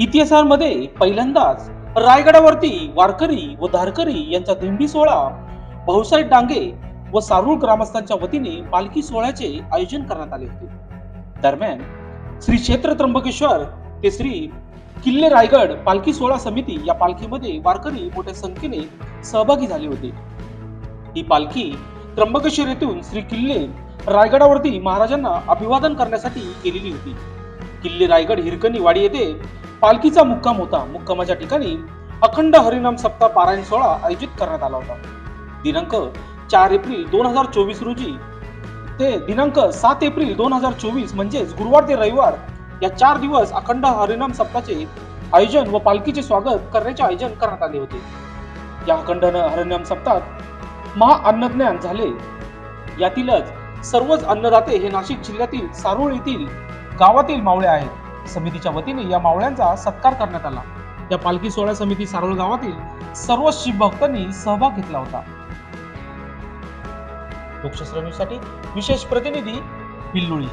इतिहासामध्ये पहिल्यांदाच रायगडावरती वारकरी व धारकरी यांचा दिंडी सोहळा भाऊसाहेब डांगे व सारूळ ग्रामस्थांच्या वतीने पालखी सोहळ्याचे आयोजन करण्यात आले होते. दरम्यान श्री क्षेत्र त्र्यंबकेश्वर ते श्री किल्ले रायगड पालखी सोहळा समिती या पालखीमध्ये वारकरी मोठ्या संख्येने सहभागी झाले होते. ही पालखी त्र्यंबकेश्वर येथून श्री किल्ले रायगडावरती महाराजांना अभिवादन करण्यासाठी गेलेली होती. किल्ले रायगड हिरकणी वाडी येथे पालखीचा मुक्काम होता. मुक्कामाच्या ठिकाणी अखंड हरिनाम सप्ताह पारायण सोहळा आयोजित करण्यात आला होता. दिनांक चार एप्रिल दोन हजार चोवीस रोजी ते दिनांक सात एप्रिल दोन हजार चोवीस म्हणजेच गुरुवार ते रविवार या चार दिवस अखंड हरिनाम सप्ताहाचे आयोजन व पालखीचे स्वागत करण्याचे आयोजन करण्यात आले होते. या अखंड हरिनाम सप्ताहात महा अन्नज्ञान झाले. यातीलच सर्वच अन्नदाते हे नाशिक जिल्ह्यातील सारोळ येथील गावातील मावळे आहेत. समितीच्या वतीने या मावळ्यांचा सत्कार करण्यात आला. या पालखी सोहळ्या समिती सारोळ गावातील सर्व शिवभक्तांनी सहभाग घेतला होता. लोकशास्त्र विशेष प्रतिनिधी बिल्लुळी